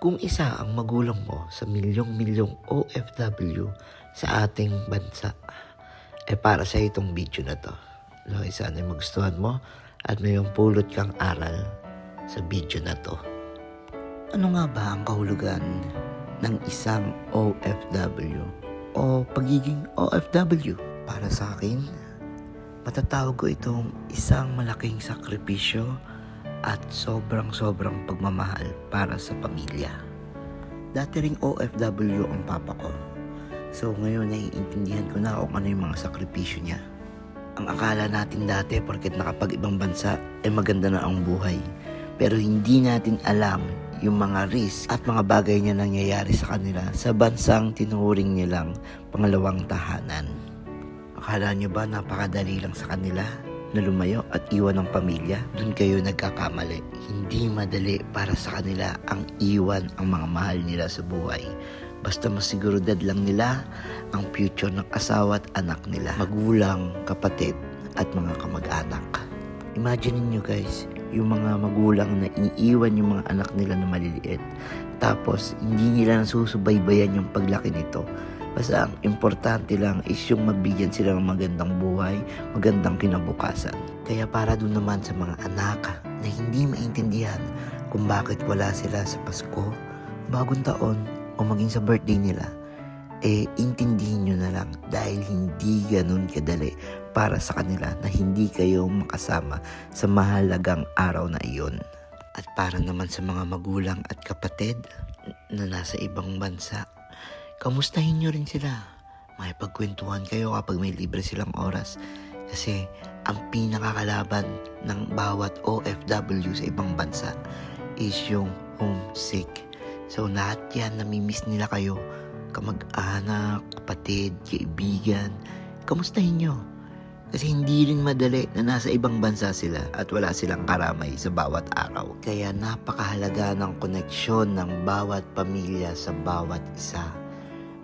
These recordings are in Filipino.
Kung isa ang magulang mo sa milyong-milyong OFW sa ating bansa, eh para sa itong video na to. No, sana magustuhan mo at mayroong pulot kang aral sa video na to. Ano nga ba ang kahulugan ng isang OFW o pagiging OFW? Para sa akin, matatawag ko itong isang malaking sakripisyo at sobrang-sobrang pagmamahal para sa pamilya. Dati ring OFW ang papa ko. So ngayon naiintindihan ko na kung ano yung mga sakripisyo niya. Ang akala natin dati porket nakapag ibang bansa ay maganda na ang buhay. Pero hindi natin alam yung mga risk at mga bagay niya nangyayari sa kanila sa bansang tinuring nilang pangalawang tahanan. Akala niyo ba napakadali lang sa kanila na lumayo at iwan ng pamilya? Doon kayo nagkakamali. Hindi madali para sa kanila ang iwan ang mga mahal nila sa buhay. Basta masiguridad lang nila ang future ng asawa at anak nila, magulang, kapatid, at mga kamag-anak. Imagine niyo guys, yung mga magulang na iniiwan yung mga anak nila na maliliit. Tapos, hindi nila nasusubaybayan yung paglaki nito. Basta ang importante lang is yung mabigyan sila ng magandang buhay, magandang kinabukasan. Kaya para dun naman sa mga anak na hindi maintindihan kung bakit wala sila sa Pasko, bagong taon, o maging sa birthday nila, eh intindihin nyo na lang dahil hindi ganun kadali para sa kanila na hindi kayo makasama sa mahalagang araw na iyon. At para naman sa mga magulang at kapatid na nasa ibang bansa, kamustahin nyo rin sila. May pagkwentuhan kayo kapag may libre silang oras. Kasi ang pinakakalaban ng bawat OFW sa ibang bansa is yung homesick. So lahat yan, namimiss nila kayo. Kamag-anak, kapatid, kaibigan. Kamustahin nyo? Kasi hindi rin madali na nasa ibang bansa sila at wala silang karamay sa bawat araw. Kaya napakahalaga ng koneksyon ng bawat pamilya sa bawat isa.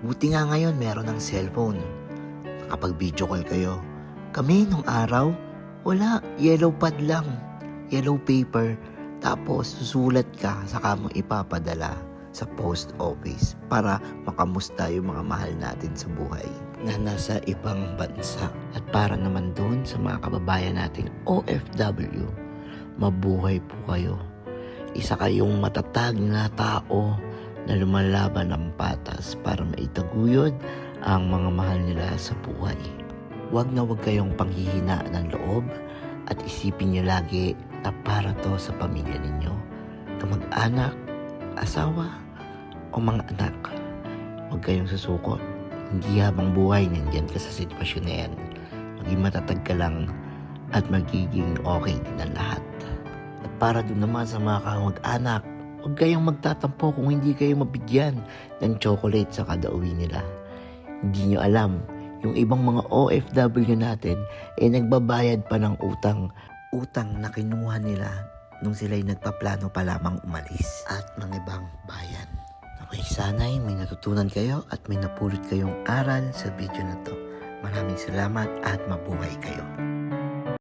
Buti nga ngayon meron ng cellphone. Kapag video call kayo, kami nung araw, wala, yellow pad lang, yellow paper, tapos susulat ka saka mo ipapadala sa post office para makamusta yung mga mahal natin sa buhay na nasa ibang bansa. At para naman doon sa mga kababayan nating OFW, mabuhay po kayo. Isa kayong matatag na tao na lumalaban ng patas para maitaguyod ang mga mahal nila sa buhay. Huwag na huwag kayong panghihina ng loob at isipin niyo lagi na para to sa pamilya ninyo. Kamag-anak, asawa, o mga anak. Huwag kayong susuko. Hindi habang buhay nandyan ka sa sitwasyon na yan. Maging matatag ka lang at magiging okay din ang lahat. At para din naman sa mga kamag-anak, huwag kayong magtatampo kung hindi kayo mabigyan ng chocolate sa kada uwi nila. Hindi nyo alam, yung ibang mga OFW natin eh nagbabayad pa ng utang. Utang na kinuha nila nung sila'y nagpaplano pa lamang umalis at mga ibang bayan. Okay, sana'y may natutunan kayo at may napulot kayong aral sa video na to. Maraming salamat at mabuhay kayo.